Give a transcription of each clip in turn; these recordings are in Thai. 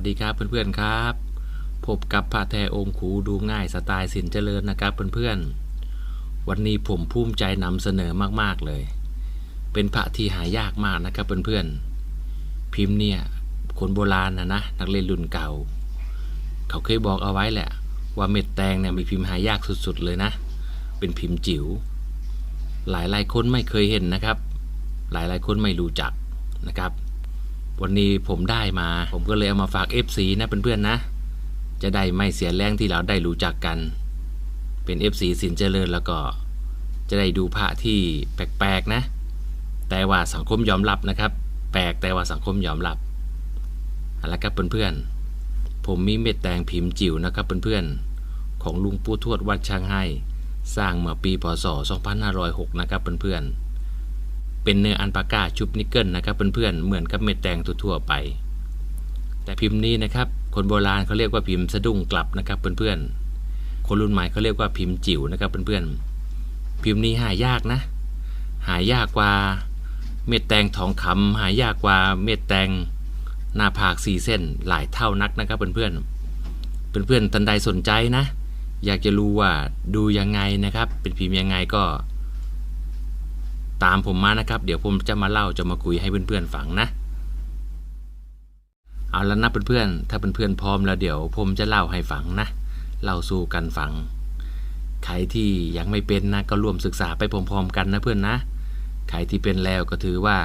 วัสดีครับเพื่อนๆครับ พบกับพระแท้องคูดูง่ายสไตล์สินเจริญนะครับเพื่อนๆ วันนี้ผมภูมิใจนำเสนอมากๆเลย เป็นพระที่หายากมากนะครับเพื่อนๆ พิมพ์เนี่ยคนโบราณนะนะนักเรียนรุ่นเก่า เขาเคยบอกเอาไว้แหละ ว่าเม็ดแตงเนี่ยมีพิมพ์หายากสุดๆเลยนะ เป็นพิมพ์จิ๋ว หลายหลายคนไม่เคยเห็นนะครับ หลายหลายคนไม่รู้จักนะครับ วันนี้ผมได้มา ผมก็เลยเอามาฝาก FC นะเพื่อนๆนะ จะได้ไม่เสียแรงที่เราได้รู้จักกัน เป็น FC สินเจริญแล้วก็ จะได้ดูพระที่แปลกๆนะ แต่ว่าสังคมยอมรับนะครับ แปลกแต่ว่าสังคมยอมรับเอาละครับเพื่อนๆ ผมมีเม็ดแตงพิมพ์จิ๋วนะครับเพื่อนๆ ของลุงปู่ทวดวัดช่างให้ สร้างเมื่อปีพศ 2506 นะครับเพื่อนๆ เป็นเนื้ออันปาก้าชุบนิกเกิลนะครับเพื่อนๆเหมือนกับเม็ดแตงทั่วๆไป แต่พิมพ์นี้นะครับคนโบราณเขาเรียกว่าพิมพ์สะดุ้งกลับนะครับเพื่อนๆคนรุ่นใหม่เขาเรียกว่าพิมพ์จิ๋วนะครับเพื่อนๆพิมพ์นี้หายากนะ หายากกว่าเม็ดแตงทองคำหายากกว่าเม็ดแตงหน้าผากสีเส้นหลายเท่านักนะครับเพื่อนๆเพื่อนๆท่านใดสนใจนะ อยากจะรู้ว่าดูยังไงนะครับ เป็นพิมพ์ยังไงก็ ตามผมมานะครับ เดี๋ยวผมจะมาเล่าจะมาคุยให้เพื่อนๆฟังนะ เอาแล้วนะเพื่อนๆถ้าเพื่อนๆพร้อมแล้วเดี๋ยวผมจะเล่าให้ฟังนะเล่าสู่กันฟัง ใครที่ยังไม่เป็นนะก็ร่วมศึกษาไปพร้อมๆกันนะเพื่อนนะ ใครที่เป็นแล้วก็ถือว่า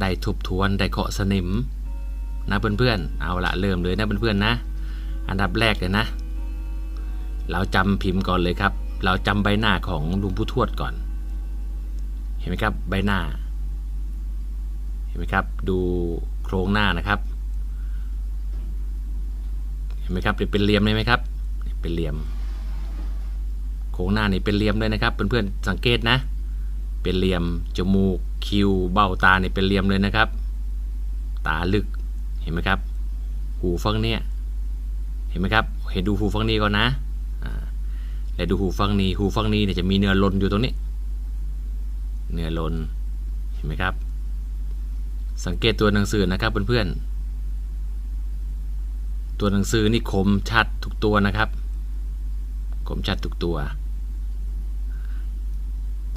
ได้ทบทวนได้เคาะสนิมนะเพื่อนๆ เอาละเริ่มเลยนะเพื่อนๆนะ อันดับแรกเลยนะ เราจำพิมพ์ก่อนเลยครับ เราจำใบหน้าของลุงผู้ทวดก่อน ห็นไหมครับใบหน้า เห็นไหมครับดูโครงหน้านะครับ เห็นไหมครับเป็นเหลี่ยมเลยไหมครับ เป็นเหลี่ยม โครงหน้านี่เป็นเหลี่ยมเลยนะครับเพื่อนๆสังเกตนะ เป็นเหลี่ยมจมูกคิ้วเบ้าตาเนี่ยเป็นเหลี่ยมเลยนะครับ ตาลึกเห็นไหมครับ หูฟังเนี่ยเห็นไหมครับเห็นดูหูฟังนี้ก่อนนะแล้วดูหูฟังนี้หูฟังนี้เนี่ยจะมีเนื้อลนอยู่ตรงนี้ เนื้อลนเห็นไหมครับ สังเกตตัวหนังสือนะครับเพื่อนๆตัวหนังสือนี่คมชัดทุกตัวนะครับ คมชัดทุกตัว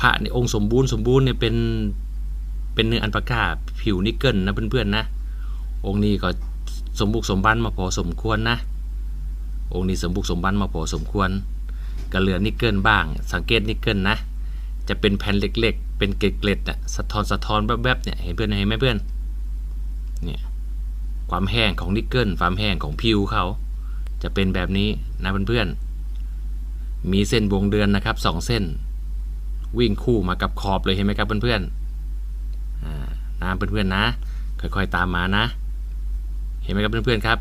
พระในองค์สมบูรณ์สมบูรณ์เนี่ยเป็นเป็นเนื้ออันปากาผิวนิกเกิลนะเพื่อนๆนะ องค์นี้ก็สมบุกสมบันมาพอสมควรนะ องค์นี้สมบุกสมบันมาพอสมควรก็เหลือนิกเกิลบ้าง สังเกตนิกเกิลนะ จะเป็นแผ่นเล็กๆ เป็นเกล็ดๆอะสะท้อนสะท้อนแวบๆเนี่ยเห็นเพื่อนเห็นไหมเพื่อนเนี่ยความแห้งของนิกเกิลความแห้งของผิวเขา จะเป็นแบบนี้นะเพื่อนๆมีเส้นวงเดือนนะครับสองเส้น วิ่งคู่มากับขอบเลยเห็นไหมครับเพื่อนๆอ่านะเพื่อนๆนะ ค่อยๆตามมานะ เห็นไหมครับเพื่อนๆครับ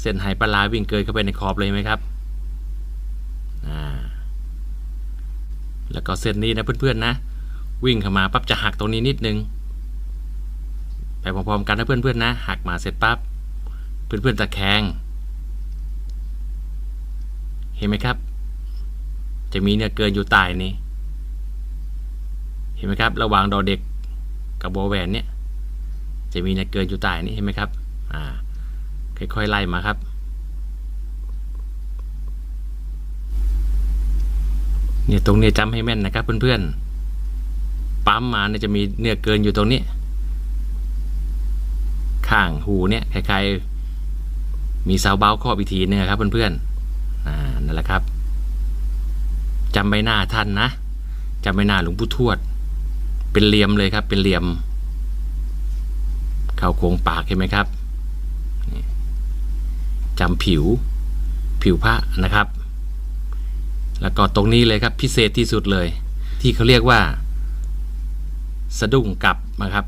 เส้นไหปลาวิ่งเกยเข้าไปในขอบเลยไหมครับอ่า แล้วก็เส้นนี้นะเพื่อนๆนะ วิ่งเข้ามาปั๊บจะหักตรงนี้นิดนึงไปพร้อมๆกันนะเพื่อนๆนะหักมาเสร็จปั๊บเพื่อนๆตะแคงเห็นไหมครับ จะมีเนื้อเกินอยู่ใต้นี้ เห็นไหมครับ ระหว่างดอเด็กกับโบแหวนเนี่ยจะมีเนื้อเกินอยู่ใต้นี้เห็นไหมครับอ่าค่อยๆไล่มาครับ เนี่ยตรงนี้จำให้แม่นนะครับเพื่อนๆ ปั๊มมาเนี่ยจะมีเนื้อเกินอยู่ตรงนี้ ข้างหูเนี่ยคล้ายๆ มีเสาเบ้าครอบอีกทีนึงครับเพื่อนๆอ่านั่นแหละครับจำใบหน้าท่านนะจำใบหน้าหลวงปู่ทวด เป็นเหลี่ยมเลยครับ เป็นเหลี่ยม เข้าโครงปากเห็นไหมครับจำผิวผิวพระนะครับ แล้วก็ตรงนี้เลยครับพิเศษที่สุดเลย ที่เขาเรียกว่า สะดุ้งกลับนะครับ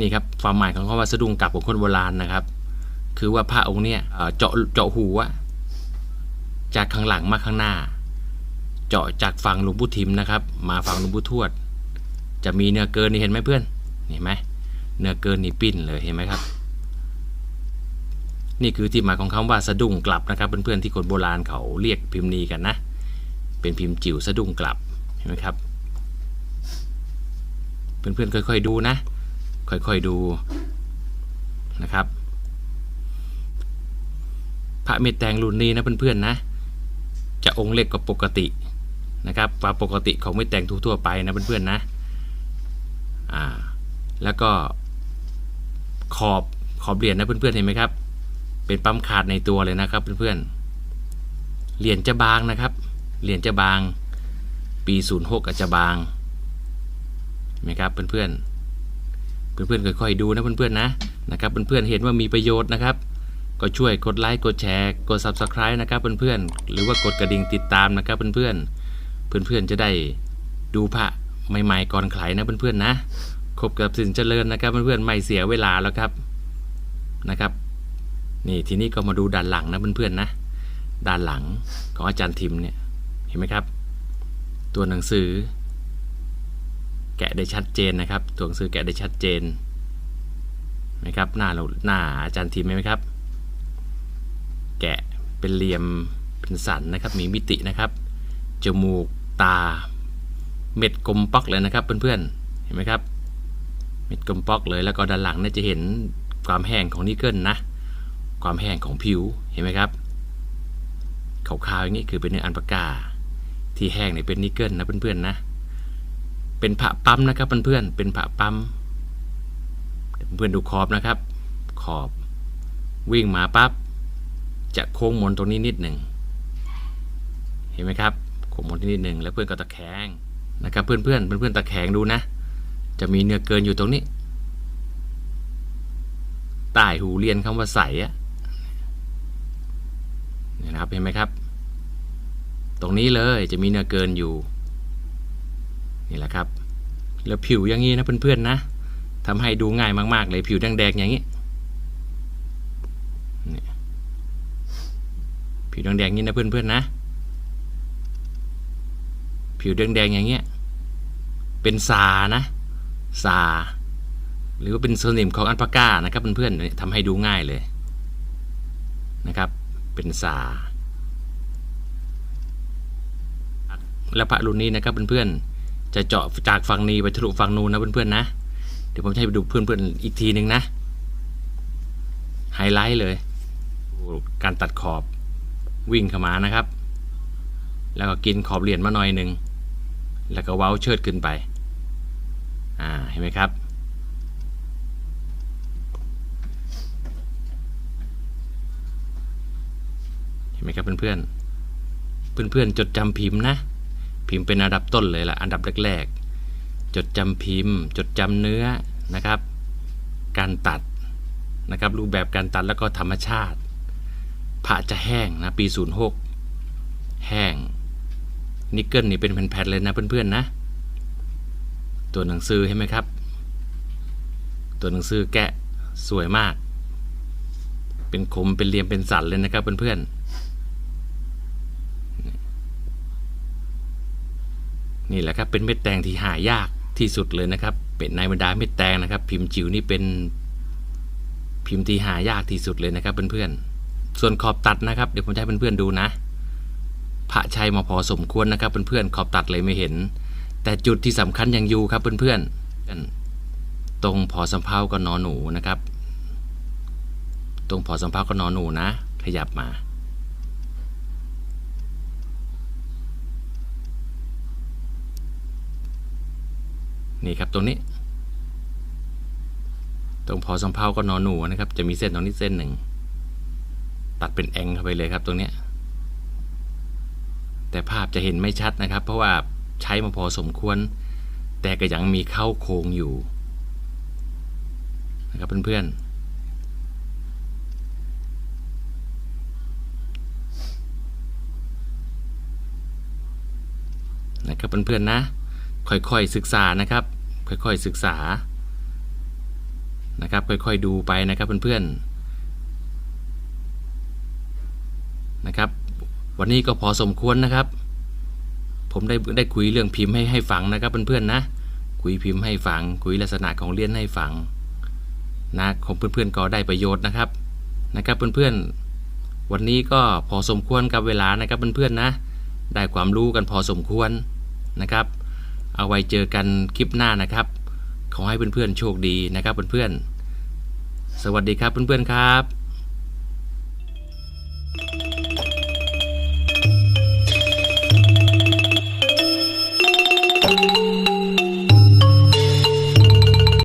นี่ครับความหมายของคำว่าสะดุ้งกลับของคนโบราณนะครับ คือว่าพระองค์เนี่ยเจาะเจาะหูอะจากข้างหลังมาข้างหน้า เจาะจากฝั่งหลวงปู่ทิมนะครับ มาฝั่งหลวงปู่ทวด จะมีเนื้อเกินนี่เห็นไหมเพื่อนเห็นไหมเนื้อเกินนี่ปิ้นเลยเห็นไหมครับ นี่คือที่มาของคำว่าสะดุ้งกลับนะครับ เพื่อนๆที่คนโบราณเขาเรียกพิมพ์นี้กันนะ เป็นพิมพ์จิ๋วสะดุ้งกลับเห็นไหมครับ เพื่อนๆค่อยๆดูนะ ค่อยๆดูนะครับ พระเม็ดแตงรุ่นนี้นะเพื่อนๆนะ จะองค์เล็กกว่าปกตินะครับกว่าปกติของเม็ดแตงทั่วๆไปนะเพื่อนๆนะอ่าแล้วก็ขอบขอบเหรียญนะเพื่อนๆเห็นไหมครับ เป็นปั๊มขาดในตัวเลยนะครับเพื่อนๆ เหรียญจะบางนะครับ เหรียญจะบาง ปี 06อาจจะบางเห็นไหมครับเพื่อนๆ เพื่อนๆค่อยๆดูนะเพื่อนๆนะนะครับเพื่อนๆเห็นว่ามีประโยชน์นะครับ ก็ช่วยกดไลค์กดแชร์ กด Subscribe นะครับเพื่อนๆ หรือว่ากดกระดิ่งติดตามนะครับเพื่อนๆ เพื่อนๆจะได้ดูพระใหม่ๆก่อนใครนะเพื่อนๆนะคบกับสินเจริญนะครับเพื่อนๆไม่เสียเวลาแล้วครับนะครับ นี่ทีนี้ก็มาดูด้านหลังนะเพื่อนๆนะด้านหลังของอาจารย์ทิมเนี่ยเห็นไหมครับ ตัวหนังสือ แกะได้ชัดเจนนะครับ ตัวหนังสือแกะได้ชัดเจนนะครับหน้าเราหน้าอาจารย์ทิมไหมครับ แกะเป็นเหลี่ยมเป็นสันนะครับ มีมิตินะครับจมูกตา เม็ดกลมป๊อกเลยนะครับเพื่อนๆเห็นไหมครับ เม็ดกลมป๊อกเลยแล้วก็ด้านหลังเนี่ยจะเห็นความแห้งของนิกเกิลนะ ความแห้งของผิวเห็นไหมครับขาวๆอย่างนี้คือเป็นเนื้ออันปากา ที่แห้งเนี่ยเป็นนิกเกิลนะเพื่อนๆนะ เป็นผะปั๊มนะครับเพื่อนๆเป็นผะปั๊มเพื่อนดูขอบนะครับ ขอบวิ่งมาปั๊บจะโค้งมนตรงนี้นิดหนึ่งเห็นไหมครับโค้งมนนิดหนึ่งแล้วเพื่อนก็ตะแคงนะครับ เพื่อนเพื่อนเพื่อนเพื่อนๆตะแคงดูนะ จะมีเนื้อเกินอยู่ตรงนี้ใต้หูเรียนคำว่าใสอะ นี่นะครับเห็นไหมครับ ตรงนี้เลยจะมีเนื้อเกินอยู่นี่แหละครับแล้วผิวอย่างนี้นะเพื่อนๆนะทำให้ดูง่ายมากๆเลยผิวแดงๆอย่างนี้ผิวแดงๆนี่นะเพื่อนๆนะ ผิวแดงๆอย่างเงี้ยเป็นซานะซาหรือว่าเป็นโซนิมของอัลปาก้านะครับเพื่อนๆทำให้ดูง่ายเลยนะครับ เป็นซาและพระรุ่นนี้นะครับเพื่อนๆจะเจาะจากฝั่งนี้ไปทะลุฝั่งนู้นนะเพื่อนๆนะ เดี๋ยวผมจะให้ไปดูเพื่อนๆอีกทีหนึ่งนะไฮไลท์เลย การตัดขอบวิ่งเข้ามานะครับ แล้วก็กินขอบเหรียญมาหน่อยหนึ่งแล้วก็เว้าเชิดขึ้นไป อ่า เห็นไหมครับ เห็นไหม ครับเพื่อนๆ เพื่อนๆ จดจำพิมพ์นะ พิมพ์เป็นอันดับต้นเลยละอันดับแรกๆ จดจำพิมพ์ จดจำเนื้อนะครับ การตัดนะครับรูปแบบการตัดแล้วก็ธรรมชาติผ้าจะแห้งนะปี 06 แห้งนิกเกิลนี่เป็นแผ่นๆเลยนะเพื่อนๆนะ ตัวหนังสือเห็นไหมครับ ตัวหนังสือแกะสวยมาก เป็นคมเป็นเหลี่ยมเป็นสันเลยนะครับเพื่อนๆ นี่แหละครับเป็นเม็ดแตงที่หายากที่สุดเลยนะครับ เป็นในบรรดาเม็ดแตงนะครับ พิมพ์จิ๋วนี่เป็นพิมพ์ที่หายากที่สุดเลยนะครับเพื่อนๆ ส่วนขอบตัดนะครับ เดี๋ยวผมจะให้เพื่อนๆดูนะ พระชัยมาพอสมควรนะครับเพื่อนๆขอบตัดเลยไม่เห็น แต่จุดที่สำคัญยังอยู่ครับเพื่อนๆตรงพอสำเพากับนอหนูนะครับ ตรงพอสำเพากับนอหนูนะ ขยับมา นี่ครับตรงนี้ ตรงพอสำเพากับนอหนูนะครับ จะมีเส้นตรงนี้เส้นหนึ่ง ตัดเป็นแองเข้าไปเลยครับตรงเนี้ยแต่ภาพจะเห็นไม่ชัดนะครับ เพราะว่าใช้มาพอสมควร แต่ก็ยังมีเข้าโครงอยู่นะครับเพื่อนๆนะครับเพื่อนๆนะ ค่อยๆศึกษานะครับ ค่อยๆศึกษานะครับ ค่อยๆดูไปนะครับเพื่อนๆนะครับ วันนี้ก็พอสมควรนะครับ ผมได้ได้คุยเรื่องพิมพ์ให้ให้ฟังนะครับเพื่อนๆนะคุยพิมพ์ให้ฟังคุยลักษณะของเรียนให้ฟังนะของเพื่อนๆก็ได้ประโยชน์นะครับนะครับเพื่อนๆ วันนี้ก็พอสมควรกับเวลานะครับเพื่อนๆนะ ได้ความรู้กันพอสมควรนะครับ เอาไว้เจอกันคลิปหน้านะครับ ขอให้เพื่อนๆโชคดีนะครับเพื่อนๆ สวัสดีครับเพื่อนๆครับ